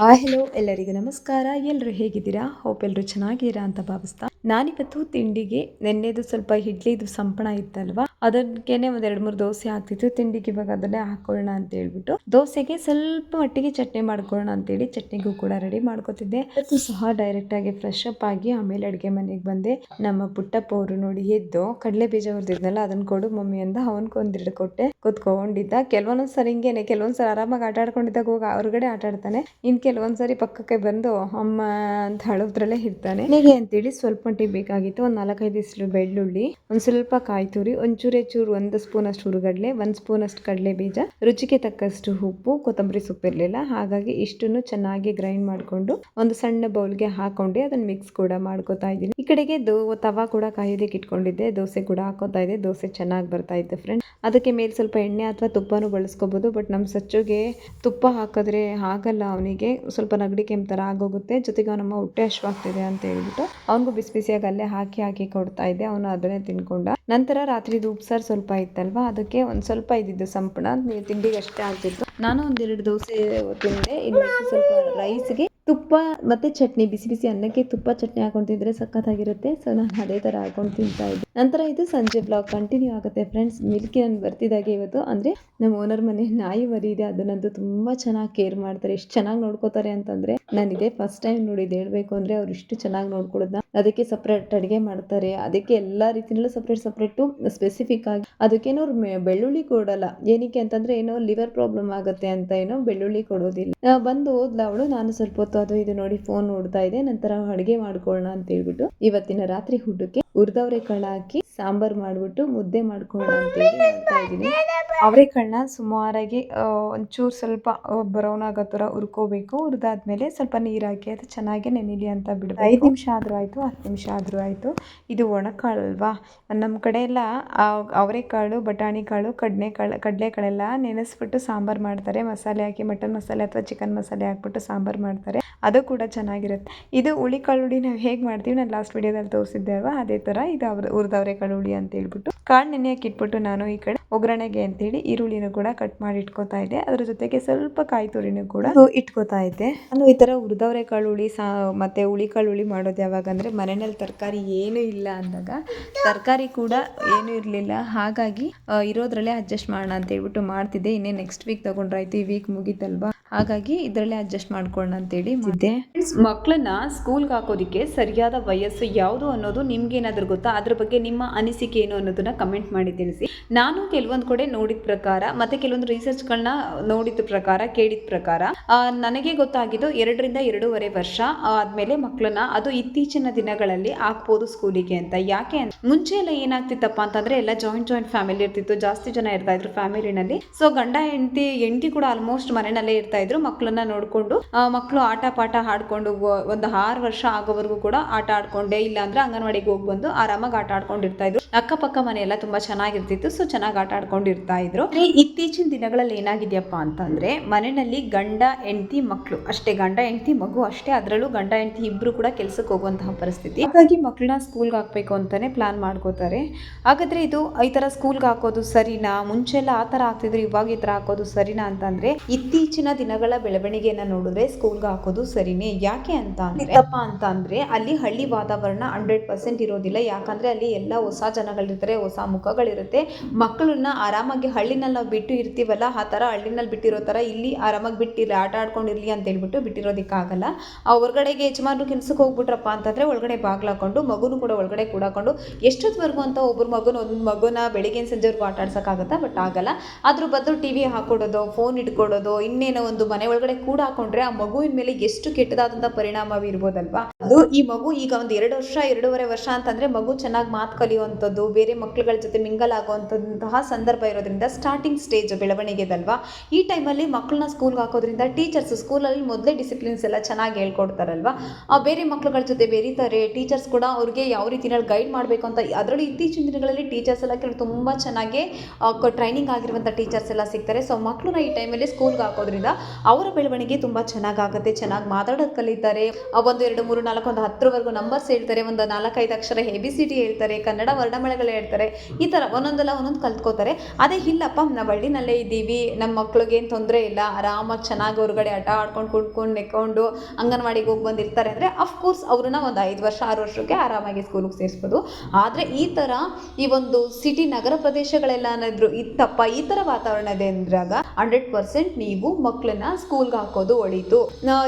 ಆ ಹೆಲೋ ಎಲ್ಲರಿಗೂ ನಮಸ್ಕಾರ. ಎಲ್ಲರೂ ಹೇಗಿದ್ದೀರಾ? ಹೋಪ್ ಎಲ್ಲರೂ ಚೆನ್ನಾಗಿದ್ದೀರಾ ಅಂತ ಭಾವಿಸ್ತಾ. ನಾನಿವತ್ತು ತಿಂಡಿಗೆ ನೆನ್ನೆದು ಸ್ವಲ್ಪ ಇಡ್ಲಿದು ಸಂಪಣ ಇತ್ತಲ್ವಾ? ಅದಕ್ಕೇನೆ ಒಂದ್ ಎರಡು ಮೂರು ದೋಸೆ ಹಾಕ್ತಿತ್ತು ತಿಂಡಿಗೆ ಇವಾಗ ಅದನ್ನೇ ಹಾಕೊಳ್ಳೋಣ ಅಂತ ಹೇಳ್ಬಿಟ್ಟು. ದೋಸೆಗೆ ಸ್ವಲ್ಪ ಮಟ್ಟಿಗೆ ಚಟ್ನಿ ಮಾಡ್ಕೊಳ್ಳೋಣ ಅಂತೇಳಿ ಚಟ್ನಿಗೂ ಕೂಡ ರೆಡಿ ಮಾಡ್ಕೊತಿದ್ದೆ. ಅದು ಸಹ ಡೈರೆಕ್ಟ್ ಆಗಿ ಫ್ರೆಶ್ ಅಪ್ ಆಗಿ ಆಮೇಲೆ ಅಡುಗೆ ಮನೆಗೆ ಬಂದೆ. ನಮ್ಮ ಪುಟ್ಟಪ್ಪ ಅವರು ನೋಡಿ ಎದ್ದು ಕಡಲೆ ಬೀಜ ಹೊರದಿದ್ನಲ್ಲ ಅದನ್ನ ಕೊಡು ಮಮ್ಮಿ ಅಂತ ಅವನ್ ಒಂದೆರಡು ಕೊಟ್ಟೆ. ಕುತ್ಕೊಂಡಿದ್ದ. ಕೆಲವೊಂದ್ಸರಿ ಸರಿ ಹಿಂಗೇನೆ ಕೆಲವೊಂದ್ಸರಿ ಆರಾಮಾಗಿ ಆಟ ಆಡ್ಕೊಂಡಿದ್ದಾಗ ಹೋಗಿ ಹೊರಗಡೆ ಆಟ ಇನ್ ಕೆಲವೊಂದ್ ಸರಿ ಪಕ್ಕಕ್ಕೆ ಬಂದು ಅಮ್ಮ ಅಂತ ಹೇಳೋದ್ರಲ್ಲೇ ಇರ್ತಾನೆ. ಹೇಗೆ ಅಂತೇಳಿ ಸ್ವಲ್ಪ ಮಟ್ಟಿಗೆ ಬೇಕಾಗಿತ್ತು. ಒಂದು ನಾಲ್ಕೈದು ಇಸ್ಲು ಬೆಳ್ಳುಳ್ಳಿ ಒಂದು ಸ್ವಲ್ಪ ಕಾಯಿ ತುರಿ ಒಂಚೂರೆ ಚೂರು ಒಂದು ಸ್ಪೂನ್ ಅಷ್ಟು ಹುರುಗಡ್ಲೆ ಒಂದ್ ಸ್ಪೂನ್ ಅಷ್ಟು ಕಡಲೆ ಬೀಜ ರುಚಿಗೆ ತಕ್ಕಷ್ಟು ಉಪ್ಪು ಕೊತ್ತಂಬರಿ ಸೊಪ್ಪು ಇರಲಿಲ್ಲ. ಹಾಗಾಗಿ ಇಷ್ಟನ್ನು ಚೆನ್ನಾಗಿ ಗ್ರೈಂಡ್ ಮಾಡ್ಕೊಂಡು ಒಂದು ಸಣ್ಣ ಬೌಲ್ಗೆ ಹಾಕೊಂಡು ಅದನ್ನ ಮಿಕ್ಸ್ ಕೂಡ ಮಾಡ್ಕೋತಾ ಇದ್ದೀನಿ. ಈ ಕಡೆಗೆ ದೋ ತವಾ ಕೂಡ ಕಾಯೋದಕ್ಕೆ ಇಟ್ಕೊಂಡಿದ್ದೆ. ದೋಸೆ ಕೂಡ ಹಾಕೋತಾ ಇದೆ ದೋಸೆ ಚೆನ್ನಾಗಿ ಬರ್ತಾ ಇತ್ತು ಫ್ರೆಂಡ್ ಅದಕ್ಕೆ ಮೇಲೆ ಸ್ವಲ್ಪ ಎಣ್ಣೆ ಅಥವಾ ತುಪ್ಪನೂ ಬಳಸ್ಕೋಬಹುದು ಬಟ್ ನಮ್ಮ ಸಚ್ಚುಗೆ ತುಪ್ಪ ಹಾಕಿದ್ರೆ ಆಗಲ್ಲ ಅವನಿಗೆ. ಸ್ವಲ್ಪ ನಗಡಿ ಕೆಮ್ಮು ಥರ ಆಗೋಗುತ್ತೆ. ಜೊತೆಗೆ ಅವನಮ್ಮ ಹೊಟ್ಟೆ ಹಶ್ವಾಗ್ತಿದೆ ಅಂತ ಹೇಳ್ಬಿಟ್ಟು ಅವನಿಗೂ ಬಿಸಿ ಬಿಸಿಯಾಗಿ ಅಲ್ಲೇ ಹಾಕಿ ಹಾಕಿ ಕೊಡ್ತಾ ಇದ್ದೆ. ಅವನು ಅದನ್ನೇ ತಿನ್ಕೊಂಡ ನಂತರ ರಾತ್ರಿ ಉಪ್ಸಾರು ಸ್ವಲ್ಪ ಇತ್ತಲ್ವಾ? ಅದಕ್ಕೆ ಒಂದು ಸ್ವಲ್ಪ ಇದ್ದಿದ್ದು ಸಂಪಣ ತಿಂಡಿಗೆ ಅಷ್ಟೇ ಆಗ್ತಿತ್ತು ನಾನು ಒಂದೆರಡು ದೋಸೆ ತಿಂದೆ. ಇನ್ನು ಸ್ವಲ್ಪ ರೈಸ್ಗೆ ತುಪ್ಪ ಮತ್ತೆ ಚಟ್ನಿ, ಬಿಸಿ ಬಿಸಿ ಅನ್ನಕ್ಕೆ ತುಪ್ಪ, ಚಟ್ನಿ ಹಾಕೊಂಡು ತಿಂದ್ರೆ ಸಖತ್ತಾಗಿರುತ್ತೆ. ಸೊ ನಾನು ಅದೇ ಥರ ಹಾಕೊಂಡು ತಿಂತಾ ಇದ್ದೆ. ನಂತರ ಇದು ಸಂಜೆ ಬ್ಲಾಗ್ ಕಂಟಿನ್ಯೂ ಆಗುತ್ತೆ ಫ್ರೆಂಡ್ಸ್ ಮಿಲ್ಕಿ ನಾನು ಬರ್ತಿದ್ದಾಗೆ ಇವತ್ತು. ಅಂದರೆ ನಮ್ಮ ಓನರ್ ಮನೆ ನಾಯಿ ಮರಿ ಇದೆ. ಅದನ್ನಂತೂ ತುಂಬ ಚೆನ್ನಾಗಿ ಕೇರ್ ಮಾಡ್ತಾರೆ. ಎಷ್ಟು ಚೆನ್ನಾಗಿ ನೋಡ್ಕೋತಾರೆ ಅಂತಂದರೆ ನಾನು ಇದೇ ಫಸ್ಟ್ ಟೈಮ್ ನೋಡಿದ್ದು. ಹೇಳಬೇಕು ಅಂದರೆ ಅವ್ರು ಇಷ್ಟು ಚೆನ್ನಾಗಿ ನೋಡ್ಕೊಳ್ಳೋದನ್ನ ಅದಕ್ಕೆ ಸಪ್ರೇಟ್ ಅಡುಗೆ ಮಾಡ್ತಾರೆ. ಅದಕ್ಕೆ ಎಲ್ಲ ರೀತಿಯಲ್ಲೂ ಸಪ್ರೇಟ್ ಸಪ್ರೇಟು ಸ್ಪೆಸಿಫಿಕ್ ಆಗಿ ಅದಕ್ಕೇನೋ ಅವ್ರು ಬೆಳ್ಳುಳ್ಳಿ ಕೊಡಲ್ಲ. ಏನಕ್ಕೆ ಅಂತಂದ್ರೆ ಏನೋ ಲಿವರ್ ಪ್ರಾಬ್ಲಮ್ ಆಗುತ್ತೆ ಅಂತ ಏನೋ ಬೆಳ್ಳುಳ್ಳಿ ಕೊಡೋದಿಲ್ಲ. ಬಂದು ಹೋದ್ಲ ಅವಳು. ನಾನು ಸ್ವಲ್ಪ ಅದು ಇದು ನೋಡಿ ಫೋನ್ ನೋಡ್ತಾ ಇದೆ. ನಂತರ ಅಡುಗೆ ಮಾಡ್ಕೊಳ್ಳೋಣ ಅಂತ ಹೇಳ್ಬಿಟ್ಟು ಇವತ್ತಿನ ರಾತ್ರಿ ಊಟಕ್ಕೆ ಹುರಿದವ್ರೆ ಕಾಳು ಹಾಕಿ ಸಾಂಬಾರ್ ಮಾಡ್ಬಿಟ್ಟು ಮುದ್ದೆ ಮಾಡ್ಕೊಂಡು ಅಂತ ಹೇಳಿ ಮಾಡ್ತಾ ಇದ್ದೀನಿ ಅವರೆಕಾಳನ್ನ ಸುಮಾರಾಗಿ ಒಂಚೂರು ಸ್ವಲ್ಪ ಬ್ರೌನ್ ಆಗೋ ಥರ ಹುರ್ಕೋಬೇಕು. ಹುರಿದಾದ್ಮೇಲೆ ಸ್ವಲ್ಪ ನೀರು ಹಾಕಿ ಅದು ಚೆನ್ನಾಗಿ ನೆನಿಲಿ ಅಂತ ಬಿಡಬೇಕು. ಐದು ನಿಮಿಷ ಆದರೂ ಆಯಿತು ಹತ್ತು ನಿಮಿಷ ಆದರೂ ಆಯಿತು. ಇದು ಒಣಕಾಳು ಅಲ್ವಾ ನಮ್ಮ ಕಡೆ ಎಲ್ಲ ಅವರೆಕಾಳು ಬಟಾಣಿ ಕಾಳು ಕಡಲೆಕಾಳು ಕಡಲೆಕಾಳೆಲ್ಲ ನೆನೆಸ್ಬಿಟ್ಟು ಸಾಂಬಾರು ಮಾಡ್ತಾರೆ. ಮಸಾಲೆ ಹಾಕಿ ಮಟನ್ ಮಸಾಲೆ ಅಥವಾ ಚಿಕನ್ ಮಸಾಲೆ ಹಾಕ್ಬಿಟ್ಟು ಸಾಂಬಾರು ಮಾಡ್ತಾರೆ. ಅದು ಕೂಡ ಚೆನ್ನಾಗಿರುತ್ತೆ. ಇದು ಹುಳಿ ಕಾಳುಡಿ ನಾವು ಹೇಗೆ ಮಾಡ್ತೀವಿ ನಾನು ಲಾಸ್ಟ್ ವೀಡಿಯೋದಲ್ಲಿ ತೋರಿಸಿದ್ದೆ ಅಲ್ವಾ? ಅದೇ ಥರ ಇದು ಅವ್ರ ಕಾಳು ಹುಳಿ ಅಂತ ಹೇಳ್ಬಿಟ್ಟು ಕಾಳು ನೆನೆಯಕ್ಕೆ ಇಟ್ಬಿಟ್ಟು ನಾನು ಈ ಕಡೆ ಒಗ್ಗರಣೆಗೆ ಅಂತೇಳಿ ಈರುಳ್ಳಿನೂ ಕೂಡ ಕಟ್ ಮಾಡಿ ಇಟ್ಕೋತಾ ಇದ್ದೆ. ಅದ್ರ ಜೊತೆಗೆ ಸ್ವಲ್ಪ ಕಾಯಿ ತುರಿನೂ ಕೂಡ ಇಟ್ಕೋತಾ ಇದ್ದೆ. ನಾನು ಈ ಥರ ಹುರಿದವರೆ ಕಾಳುಳಿ ಸಾ ಮತ್ತೆ ಹುಳಿ ಕಾಳುಳಿ ಮಾಡೋದು ಯಾವಾಗ ಅಂದರೆ ಮನೆಯಲ್ಲಿ ತರಕಾರಿ ಏನೂ ಇಲ್ಲ ಅಂದಾಗ ತರಕಾರಿ ಕೂಡ ಏನೂ ಇರಲಿಲ್ಲ. ಹಾಗಾಗಿ ಇರೋದ್ರಲ್ಲೇ ಅಡ್ಜಸ್ಟ್ ಮಾಡೋಣ ಅಂತ ಹೇಳ್ಬಿಟ್ಟು ಮಾಡ್ತಿದ್ದೆ. ಇನ್ನೇ ನೆಕ್ಸ್ಟ್ ವೀಕ್ ತಗೊಂಡ್ರಾಯ್ತು. ಈ ವೀಕ್ ಮುಗೀತಲ್ವಾ? ಹಾಗಾಗಿ ಇದರಲ್ಲೇ ಅಡ್ಜಸ್ಟ್ ಮಾಡ್ಕೊಳ್ಳೋಣ ಅಂತೇಳಿ ಮಾಡಿದ್ದೆ ಮಕ್ಕಳನ್ನ ಸ್ಕೂಲ್ಗೆ ಹಾಕೋದಕ್ಕೆ ಸರಿಯಾದ ವಯಸ್ಸು ಯಾವುದು ಅನ್ನೋದು ನಿಮ್ಗೆ ಏನಾದರೂ ಗೊತ್ತಾ? ಅದ್ರ ಬಗ್ಗೆ ನಿಮ್ಮ ಅನಿಸಿಕೆ ಏನು ಅನ್ನೋದನ್ನ ಕಮೆಂಟ್ ಮಾಡಿ ತಿಳಿಸಿ. ನಾನು ಕೆಲವೊಂದು ಕಡೆ ನೋಡಿದ ಪ್ರಕಾರ ಮತ್ತೆ ಕೆಲವೊಂದು ರಿಸರ್ಚ್ಗಳನ್ನ ನೋಡಿದ ಪ್ರಕಾರ ಕೇಳಿದ ಪ್ರಕಾರ ಆ, ನನಗೆ ಗೊತ್ತಾಗಿದ್ದು ಎರಡರಿಂದ ಎರಡೂವರೆ ವರ್ಷ ಆದ್ಮೇಲೆ ಮಕ್ಕಳನ್ನ ಅದು ಇತ್ತೀಚಿನ ದಿನಗಳಲ್ಲಿ ಹಾಕ್ಬೋದು ಸ್ಕೂಲಿಗೆ ಅಂತ. ಯಾಕೆ ಅಂತ ಮುಂಚೆ ಎಲ್ಲ ಏನಾಗ್ತಿತ್ತಪ್ಪ ಅಂತಂದ್ರೆ ಎಲ್ಲ ಜಾಯಿಂಟ್ ಜಾಯಿಂಟ್ ಫ್ಯಾಮಿಲಿ ಇರ್ತಿತ್ತು ಜಾಸ್ತಿ ಜನ ಇರ್ತಾ ಇದ್ರು ಫ್ಯಾಮಿಲಿನಲ್ಲಿ ಸೊ ಗಂಡ ಹೆಂಡತಿ ಹೆಂಡತಿ ಕೂಡ ಆಲ್ಮೋಸ್ಟ್ ಮನೆಯಲ್ಲೇ ಇರ್ತಾ ಇದ್ರು ಮಕ್ಕಳನ್ನ ನೋಡಿಕೊಂಡು ಮಕ್ಕಳು ಆಟ ಪಾಠ ಆಡ್ಕೊಂಡು ಒಂದು ಆರು ವರ್ಷ ಆಗೋವರೆಗೂ ಕೂಡ ಆಟ ಆಡ್ಕೊಂಡೆ ಇಲ್ಲ ಅಂದ್ರೆ ಅಂಗನವಾಡಿಗೆ ಹೋಗಿ ಬಂದು ಆರಾಮಾಗಿ ಆಟ ಆಡ್ಕೊಂಡಿರ್ತಾ ಇದ್ರು. ಅಕ್ಕಪಕ್ಕ ಮನೆ ಎಲ್ಲ ತುಂಬಾ ಚೆನ್ನಾಗಿರ್ತಿತ್ತು, ಸೊ ಚೆನ್ನಾಗಿ ಆಟ ಆಡ್ಕೊಂಡಿರ್ತಾ ಇದ್ರು. ಇತ್ತೀಚಿನ ದಿನಗಳಲ್ಲಿ ಏನಾಗಿದೆಯಪ್ಪ ಅಂತಂದ್ರೆ, ಮನೆಯಲ್ಲಿ ಗಂಡ, ಹೆಂಡತಿ ಮಕ್ಕಳು ಅಷ್ಟೇ ಗಂಡ, ಹೆಂಡತಿ, ಮಗು ಅಷ್ಟೇ, ಅದರಲ್ಲೂ ಗಂಡ, ಹೆಂಡತಿ ಇಬ್ರು ಕೂಡ ಕೆಲಸಕ್ಕೆ ಹೋಗುವಂತಹ ಪರಿಸ್ಥಿತಿ. ಹಾಗಾಗಿ ಮಕ್ಕಳನ್ನ ಸ್ಕೂಲ್ಗೆ ಹಾಕ್ಬೇಕು ಅಂತಾನೆ ಪ್ಲಾನ್ ಮಾಡ್ಕೋತಾರೆ. ಹಾಗಾದ್ರೆ ಇದು ಈ ತರ ಸ್ಕೂಲ್ಗೆ ಹಾಕೋದು ಸರಿನಾ? ಮುಂಚೆ ಎಲ್ಲ ಆ ತರ ಆಗ್ತಿದ್ರು, ಇವಾಗ ಈ ತರ ಹಾಕೋದು ಸರಿನಾ ಅಂತಂದ್ರೆ, ಇತ್ತೀಚಿನ ದಿನಗಳ ಬೆಳವಣಿಗೆಯನ್ನ ನೋಡಿದ್ರೆ ಸ್ಕೂಲ್ಗೆ ಹಾಕೋದು ಸರಿನೇ. ಯಾಕೆ ಅಂತ ಅಂದ್ರೆ ತಪ್ಪ ಅಂತ ಅಂದ್ರೆ ಅಲ್ಲಿ ಹಳ್ಳಿ ವಾತಾವರಣ ಹಂಡ್ರೆಡ್ ಪರ್ಸೆಂಟ್ ಇರೋದಿಲ್ಲ. ಯಾಕಂದ್ರೆ ಅಲ್ಲಿ ಎಲ್ಲ ಹೊಸ ಜನಗಳಿರ್ತಾರೆ, ಹೊಸ ಮುಖಗಳಿರುತ್ತೆ. ಮಕ್ಕಳನ್ನ ಆರಾಮಾಗಿ ಹಳ್ಳಿನಲ್ಲಿ ನಾವು ಬಿಟ್ಟು ಇರ್ತೀವಲ್ಲ, ಆ ಥರ ಹಳ್ಳಿನಲ್ಲಿ ಬಿಟ್ಟಿರೋ ಥರ ಇಲ್ಲಿ ಆರಾಮಾಗಿ ಬಿಟ್ಟಿರಲಿ ಆಟ ಆಡ್ಕೊಂಡಿರಲಿ ಅಂತ ಹೇಳ್ಬಿಟ್ಟು ಬಿಟ್ಟಿರೋದಕ್ಕಾಗಲ್ಲ. ಆ ಹೊರಗಡೆಗೆ ಯಜಮಾನ್ರು ಕೆಲ್ಸಕ್ಕೆ ಹೋಗ್ಬಿಟ್ರಪ್ಪ ಅಂತಂದ್ರೆ ಒಳಗಡೆ ಬಾಗ್ಲಾಕೊಂಡು ಮಗುನು ಕೂಡ ಒಳಗಡೆ ಕೂಡಾಕೊಂಡು ಎಷ್ಟೊತ್ತವರೆಗೂ ಅಂತ ಒಬ್ಬರು ಮಗುನ, ಒಂದು ಮಗುನ ಬೆಳಿಗ್ಗೆ ಸಂಜೆವರೆಗೂ ಆಟ ಆಡ್ಸೋಕ್ಕಾಗತ್ತಾ? ಬಟ್ ಆಗಲ್ಲ. ಅದ್ರ ಬದಲು ಟಿ ವಿ ಹಾಕೊಡೋದು ಫೋನ್ ಇಟ್ಕೊಡೋದು, ಇನ್ನೇನೋ ಒಂದು ಮನೆ ಒಳಗಡೆ ಕೂಡ ಹಾಕೊಂಡ್ರೆ ಆ ಮಗುವಿನ ಮೇಲೆ ಎಷ್ಟು ಕೆಟ್ಟದಾದಂಥ ಪರಿಣಾಮ ಬೀರ್ಬೋದಲ್ವಾ ಅದು ಈ ಮಗು ಈಗ ಒಂದು ಎರಡು ವರ್ಷ, ಎರಡೂವರೆ ವರ್ಷ ಅಂತಂದ್ರೆ ಮಗು ಚೆನ್ನಾಗಿ ಮಾತು ಕಲಿಯುವಂಥದ್ದು, ಬೇರೆ ಮಕ್ಕಳುಗಳ ಜೊತೆ ಮಿಂಗಲ್ ಆಗುವಂತಹ ಸಂದರ್ಭ ಇರೋದ್ರಿಂದ ಸ್ಟಾರ್ಟಿಂಗ್ ಸ್ಟೇಜ್ ಬೆಳವಣಿಗೆದಲ್ವಾ? ಈ ಟೈಮಲ್ಲಿ ಮಕ್ಕಳನ್ನ ಸ್ಕೂಲ್ಗೆ ಹಾಕೋದ್ರಿಂದ ಟೀಚರ್ಸ್ ಸ್ಕೂಲಲ್ಲಿ ಮೊದಲೇ ಡಿಸಿಪ್ಲಿನ್ಸ್ ಎಲ್ಲ ಚೆನ್ನಾಗಿ ಹೇಳ್ಕೊಡ್ತಾರಲ್ವಾ? ಆ ಬೇರೆ ಮಕ್ಕಳುಗಳ ಜೊತೆ ಬೆರೀತಾರೆ ಟೀಚರ್ಸ್ ಕೂಡ ಅವ್ರಿಗೆ ಯಾವ ರೀತಿನಲ್ಲಿ ಗೈಡ್ ಮಾಡಬೇಕು ಅಂತ ಅದರಲ್ಲೂ ಇತ್ತೀಚಿನ ದಿನಗಳಲ್ಲಿ ಟೀಚರ್ಸ್ ಎಲ್ಲ ಕೆಲವು ತುಂಬ ಚೆನ್ನಾಗಿ ಟ್ರೈನಿಂಗ್ ಆಗಿರುವಂಥ ಟೀಚರ್ಸ್ ಎಲ್ಲ ಸಿಗ್ತಾರೆ. ಸೊ ಮಕ್ಕಳನ್ನ ಈ ಟೈಮಲ್ಲಿ ಸ್ಕೂಲ್ಗೆ ಹಾಕೋದ್ರಿಂದ ಅವರ ಬೆಳವಣಿಗೆ ತುಂಬ ಚೆನ್ನಾಗಾಗುತ್ತೆ, ಚೆನ್ನಾಗಿ ಮಾತಾಡೋದು ಕಲಿತಾರೆ ಒಂದು ಎರಡು, ಮೂರು, ನಾಲ್ಕು, ಒಂದು ಹತ್ತರವರೆಗೂ ನಂಬರ್ಸ್ ಹೇಳ್ತಾರೆ, ಒಂದು ನಾಲ್ಕೈದು ಅಕ್ಷರ ಎ ಬಿ ಸಿ ಟಿ ಹೇಳ್ತಾರೆ, ಕನ್ನಡ ವರ್ಣಮಳೆಗಳು ಹೇಳ್ತಾರೆ, ಈ ಥರ ಒಂದೊಂದಲ್ಲ ಒಂದೊಂದು ಕಲ್ತ್ಕೋತಾರೆ. ಅದೇ ಇಲ್ಲಪ್ಪ, ನಾವು ಹಳ್ಳಿನಲ್ಲೇ ಇದ್ದೀವಿ, ನಮ್ಮ ಮಕ್ಳಿಗೆ ಏನು ತೊಂದರೆ ಇಲ್ಲ, ಆರಾಮಾಗಿ ಚೆನ್ನಾಗಿ ಹೊರಗಡೆ ಆಟ ಆಡ್ಕೊಂಡು ಕುಡ್ಕೊಂಡು ನೆಕ್ಕೊಂಡು ಅಂಗನವಾಡಿಗೆ ಹೋಗಿ ಬಂದಿರ್ತಾರೆ ಅಂದರೆ ಅಫ್ಕೋರ್ಸ್ ಅವ್ರನ್ನ ಒಂದು ಐದು ವರ್ಷ, ಆರು ವರ್ಷಕ್ಕೆ ಆರಾಮಾಗಿ ಸ್ಕೂಲಿಗೆ ಸೇರಿಸ್ಬೋದು. ಆದರೆ ಈ ಥರ ಈ ಒಂದು ಸಿಟಿ ನಗರ ಪ್ರದೇಶಗಳೆಲ್ಲ ಅನ್ನೋದ್ರು ಇತ್ತಪ್ಪ, ಈ ಥರ ವಾತಾವರಣ ಇದೆ ಅಂದ್ರಾಗ ಹಂಡ್ರೆಡ್ ಪರ್ಸೆಂಟ್ ನೀವು ಮಕ್ಕಳನ್ನ ಸ್ಕೂಲ್ಗೆ ಹಾಕೋದು ಒಳಿತು.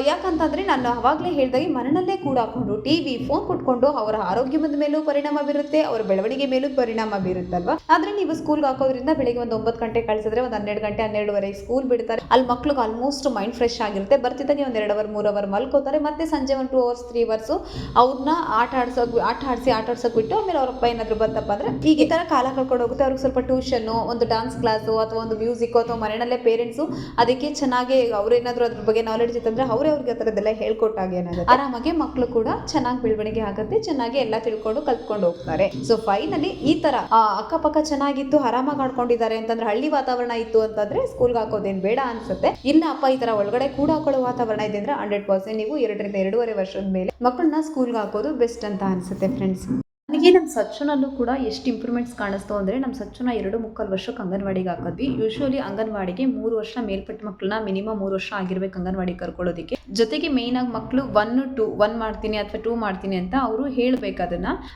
ಯಾಕಂತಂದ್ರೆ ನಾನು ಅವಾಗಲೇ ಹೇಳಿದಾಗೆ ಮನೆಯಲ್ಲೇ ಕೂಡ ಹಾಕೊಂಡು ಟಿ ವಿ, ಫೋನ್ ಕೊಟ್ಕೊಂಡು ಅವರ ಆರೋಗ್ಯದ ಮೇಲೂ ಪರಿಣಾಮ ಬೀರುತ್ತೆ, ಅವರ ಬೆಳವಣಿಗೆ ಮೇಲೂ ಪರಿಣಾಮ ಬೀರುತ್ತಲ್ವಾ? ಆದ್ರೆ ನೀವು ಸ್ಕೂಲ್ಗೆ ಹಾಕೋದ್ರಿಂದ ಬೆಳಿಗ್ಗೆ ಒಂದು ಒಂಬತ್ತು ಗಂಟೆ ಕಳಿಸಿದ್ರೆ ಒಂದು ಹನ್ನೆರಡು ಗಂಟೆ, ಹನ್ನೆರಡುವರೆ ಸ್ಕೂಲ್ ಬಿಡ್ತಾರೆ. ಅಲ್ಲಿ ಮಕ್ಳಿಗೆ ಆಲ್ಮೋಸ್ಟ್ ಮೈಂಡ್ ಫ್ರೆಶ್ ಆಗಿರುತ್ತೆ. ಬರ್ತಿದ್ದಾಗೆ ಒಂದು ಎರಡು ಅವರ್ ಮೂರು ಅವರ್ ಮಲ್ಕೋತಾರೆ. ಮತ್ತೆ ಸಂಜೆ ಒಂದು ಟೂ ಅವರ್ಸ್ ತ್ರೀ ಅವರ್ಸ್ ಅವ್ರನ್ನ ಆಟ ಆಡ್ಸೋಕೆ, ಆಟ ಆಡಿಸಿ, ಆಟ ಆಡ್ಸೋಕೆ ಬಿಟ್ಟು ಆಮೇಲೆ ಅವ್ರ ಅಪ್ಪ ಏನಾದ್ರು ಬಂತಪ್ಪ ಅಂದ್ರೆ ಈಗ ಈ ತರ ಕಾಲ ಕಳ್ಕೊಂಡು ಹೋಗುತ್ತೆ. ಅವ್ರಿಗೆ ಸ್ವಲ್ಪ ಟ್ಯೂಷನ್ ಒಂದು ಡಾನ್ಸ್ ಕ್ಲಾಸು ಅಥವಾ ಒಂದು ಮ್ಯೂಸಿಕ್ ಅಥವಾ ಮನೆಯಲ್ಲೇ ಪೇರೆಂಟ್ಸು ಅದಕ್ಕೆ ಚೆನ್ನಾಗಿ ಅವ್ರೇನಾದ್ರು ಅದ್ರ ಬಗ್ಗೆ ನಾಲೆಡ್ಜ್ ಇತ್ತಂದ್ರೆ ಅವರೇ ಅವ್ರಿಗೆ ಆ ಥರದ್ದೆಲ್ಲ ಹೇಳ್ಕೊಟ್ಟಾಗ ಏನಾಗುತ್ತೆ. ಆರಾಮಾಗಿ ಮಕ್ಕಳು ಕೂಡ ಚೆನ್ನಾಗಿ ಬೆಳವಣಿಗೆ ಆಗುತ್ತೆ ಚೆನ್ನಾಗಿ ಎಲ್ಲ ತಿಳ್ಕೊಂಡು ಕಲ್ತ್ಕೊಂಡು ಹೋಗ್ತಾರೆ. ಸೊ ಫೈನಲಿ ಈ ತರ ಆ, ಅಕ್ಕಪಕ್ಕ ಚೆನ್ನಾಗಿತ್ತು ಆರಾಮಾಗಿ ಆಡ್ಕೊಂಡಿದ್ದಾರೆ ಅಂತಂದ್ರೆ ಹಳ್ಳಿ ವಾತಾವರಣ ಇತ್ತು ಅಂತಂದ್ರೆ ಸ್ಕೂಲ್ಗೆ ಹಾಕೋದೇನು ಬೇಡ ಅನ್ಸುತ್ತೆ. ಇಲ್ಲ ಅಪ್ಪ ಈ ತರ ಒಳಗಡೆ ಕೂಡ ಹಾಕೊಳ್ಳೋ ವಾತಾವರಣ ಇದೆ ಅಂದ್ರೆ ಹಂಡ್ರೆಡ್ ಪರ್ಸೆಂಟ್ ನೀವು ಎರಡರಿಂದ ಎರಡೂವರೆ ವರ್ಷದ ಮೇಲೆ ಮಕ್ಕಳನ್ನ ಸ್ಕೂಲ್ಗೆ ಹಾಕೋದು ಬೆಸ್ಟ್ ಅಂತ ಅನ್ಸುತ್ತೆ ಫ್ರೆಂಡ್ಸ್ ನನಗೆ ನಮ್ಮ ಸಚ್ಚುನಲ್ಲೂ ಕೂಡ ಎಷ್ಟು ಇಂಪ್ರೂವ್ಮೆಂಟ್ಸ್ ಕಾಣಿಸ್ತು ಅಂದರೆ ನಮ್ಮ ಸಚ್ಚುನ ಎರಡು ಮುಕ್ಕಾಲು ವರ್ಷಕ್ಕೆ ಅಂಗನವಾಡಿಗೆ ಹಾಕಿದ್ವಿ. ಯೂಶ್ವಲಿ ಅಂಗನವಾಡಿಗೆ ಮೂರು ವರ್ಷ ಮೇಲ್ಪಟ್ಟ ಮಕ್ಕಳನ್ನ ಮಿನಿಮಮ್ ಮೂರು ವರ್ಷ ಆಗಿರ್ಬೇಕು ಅಂಗನವಾಡಿಗೆ ಕರ್ಕೊಳ್ಳೋದಕ್ಕೆ ಜೊತೆಗೆ ಮೇಯ್ನ್ ಆಗಿ ಮಕ್ಕಳು ಒನ್ ಟು ಒನ್ ಮಾಡ್ತೀನಿ ಅಥವಾ ಟೂ ಮಾಡ್ತೀನಿ ಅಂತ ಅವರು ಹೇಳ್ಬೇಕು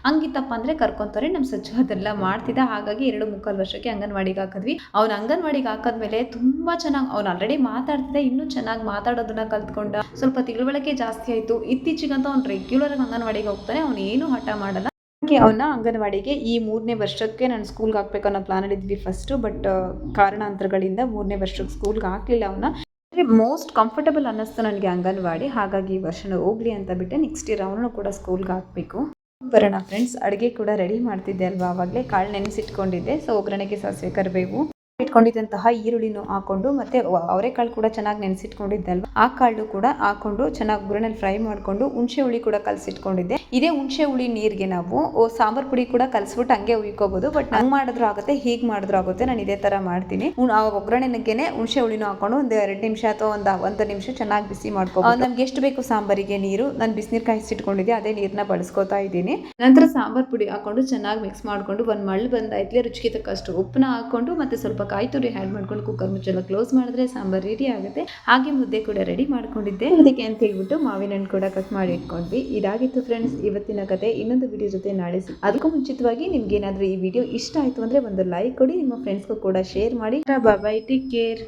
ಹಂಗಿತ್ತಪ್ಪ ಅಂದ್ರೆ ಕರ್ಕೊಂತಾರೆ, ನಮ್ಮ ಸಚ್ಚು ಅದೆಲ್ಲ ಮಾಡ್ತಿದ್ದ. ಹಾಗಾಗಿ ಎರಡು ಮುಕ್ಕಾಲು ವರ್ಷಕ್ಕೆ ಅಂಗನವಾಡಿಗೆ ಹಾಕಿದ್ವಿ. ಅವ್ನ ಅಂಗನವಾಡಿಗೆ ಹಾಕಿದ್ಮೇಲೆ ತುಂಬಾ ಚೆನ್ನಾಗಿ, ಅವ್ನು ಆಲ್ರೆಡಿ ಮಾತಾಡ್ತಿದ್ದ, ಇನ್ನೂ ಚೆನ್ನಾಗಿ ಮಾತಾಡೋದನ್ನ ಕಲ್ತ್ಕೊಂಡ. ಸ್ವಲ್ಪ ತಿಳುವಳಿಕೆ ಜಾಸ್ತಿ ಆಯಿತು. ಇತ್ತೀಚೆಗಂತ ಅವ್ನು ರೆಗ್ಯುಲರ್ ಆಗಿ ಅಂಗನವಾಡಿಗೆ ಹೋಗ್ತಾನೆ, ಅವ್ನು ಏನು ಹಠ ಮಾಡಲ್ಲ. ಅವನ್ನ ಅಂಗನವಾಡಿಗೆ ಈ ಮೂರನೇ ವರ್ಷಕ್ಕೆ ನಾನು ಸ್ಕೂಲ್ಗೆ ಹಾಕ್ಬೇಕು ಅನ್ನೋ ಪ್ಲಾನ್ ಇದ್ವಿ ಫಸ್ಟು ಬಟ್ ಕಾರಣಾಂತರಗಳಿಂದ ಮೂರನೇ ವರ್ಷಕ್ಕೆ ಸ್ಕೂಲ್ಗೆ ಹಾಕ್ಲಿಲ್ಲ ಅವನ್ನ ಮೋಸ್ಟ್ ಕಂಫರ್ಟಬಲ್ ಅನ್ನಿಸ್ತು ನನಗೆ ಅಂಗನವಾಡಿ, ಹಾಗಾಗಿ ಈ ವರ್ಷನ ಹೋಗ್ಲಿ ಅಂತ ಬಿಟ್ಟೆ. ನೆಕ್ಸ್ಟ್ ಇಯರ್ ಅವನು ಕೂಡ ಸ್ಕೂಲ್ಗೆ ಹಾಕಬೇಕು. ಬರೋಣ ಫ್ರೆಂಡ್ಸ್ ಅಡುಗೆ ಕೂಡ ರೆಡಿ ಮಾಡ್ತಿದ್ದೆ ಅಲ್ವಾ? ಆವಾಗಲೇ ಕಾಳು ನೆನೆಸಿಟ್ಕೊಂಡಿದ್ದೆ. ಸೊ ಒಗ್ಗರಣೆಗೆ ಸಾಸಿವೆ ಕರಿಬೇವು. ಇಟ್ಕೊಂಡಿದ್ದಂತಹ ಈರುಳ್ಳಿನೂ ಹಾಕೊಂಡು ಮತ್ತೆ ಅವರೆಕಾಳು ಕೂಡ ಚೆನ್ನಾಗಿ ನೆನೆಸಿಟ್ಕೊಂಡಿದ್ದೆ ಅಲ್ವಾ ಆ ಕಾಳು ಕೂಡ ಹಾಕೊಂಡು ಚೆನ್ನಾಗಿ ಗುರಣಲ್ಲಿ ಫ್ರೈ ಮಾಡಿಕೊಂಡು ಹುಣಸೆ ಹುಳಿ ಕೂಡ ಕಲಸಿಟ್ಕೊಂಡಿದ್ದೆ. ಇದೇ ಹುಣಸೆ ಹುಳಿ ನೀರಿಗೆ ನಾವು ಸಾಂಬಾರ್ ಪುಡಿ ಕೂಡ ಕಲಸ್ಬಿಟ್ಟು ಹಂಗೆ ಉಯ್ಕೋಬಹುದು ಬಟ್ ಹಂಗೆ ಮಾಡಿದ್ರು ಆಗುತ್ತೆ, ಹೀಗೆ ಮಾಡಿದ್ರು ಆಗುತ್ತೆ, ನಾನು ಇದೇ ತರ ಮಾಡ್ತೀನಿ. ಆ ಒಗ್ಗರಣೆಗೆನೆ ಹುಣಸೆ ಹುಳಿನೂ ಹಾಕೊಂಡು ಒಂದು ಎರಡು ನಿಮಿಷ ಅಥವಾ ಒಂದು ಒಂದು ನಿಮಿಷ ಚೆನ್ನಾಗಿ ಬಿಸಿ ಮಾಡ್ಕೋಬಹುದು ನಮ್ಗೆ ಎಷ್ಟು ಬೇಕು ಸಾಂಬಾರಿಗೆ ನೀರು? ನಾನು ಬಿಸಿನೀರು ಕಾಯಿಸಿಟ್ಕೊಂಡಿದ್ದೆ ಅದೇ ನೀರನ್ನ ಬಳಸ್ಕೊತಾ ಇದ್ದೀನಿ. ನಂತರ ಸಾಂಬಾರ್ ಪುಡಿ ಹಾಕೊಂಡು ಚೆನ್ನಾಗಿ ಮಿಕ್ಸ್ ಮಾಡ್ಕೊಂಡು ಒಂದು ಮಳ್ಳು ಬಂದಾಯ್ತಲೇ ರುಚಿಗೆ ತಕ್ಕಷ್ಟು ಉಪ್ಪನ್ನ ಹಾಕೊಂಡು ಮತ್ತೆ ಸ್ವಲ್ಪ ಕಾಯಿ ತುರಿ ಆ್ಯಡ್ ಮಾಡ್ಕೊಂಡು ಕುಕ್ಕರ್ ಮುಚ್ಚೆಲ್ಲ ಕ್ಲೋಸ್ ಮಾಡಿದ್ರೆ ಸಾಂಬಾರ್ ರೆಡಿ ಆಗುತ್ತೆ. ಹಾಗೆ ಮುದ್ದೆ ಕೂಡ ರೆಡಿ ಮಾಡ್ಕೊಂಡಿದ್ದೆ. ಅದಕ್ಕೆ ಅಂತ ಹೇಳ್ಬಿಟ್ಟು ಮಾವಿನ ಹಣ್ಣು ಕೂಡ ಕಟ್ ಮಾಡಿ ಇಟ್ಕೊಂಡ್ವಿ. ಇದಾಗಿತ್ತು ಫ್ರೆಂಡ್ಸ್ ಇವತ್ತಿನ ಕತೆ. ಇನ್ನೊಂದು ವಿಡಿಯೋ ಜೊತೆ ನಾಳೆ ಅದಕ್ಕೂ ಮುಂಚಿತವಾಗಿ ನಿಮ್ಗೆ ಏನಾದರೂ ಈ ವಿಡಿಯೋ ಇಷ್ಟ ಆಯ್ತು ಅಂದ್ರೆ ಒಂದು ಲೈಕ್ ಕೊಡಿ. ನಿಮ್ಮ ಫ್ರೆಂಡ್ಸ್ಗೂ ಕೂಡ ಶೇರ್ ಮಾಡಿ. Bye take care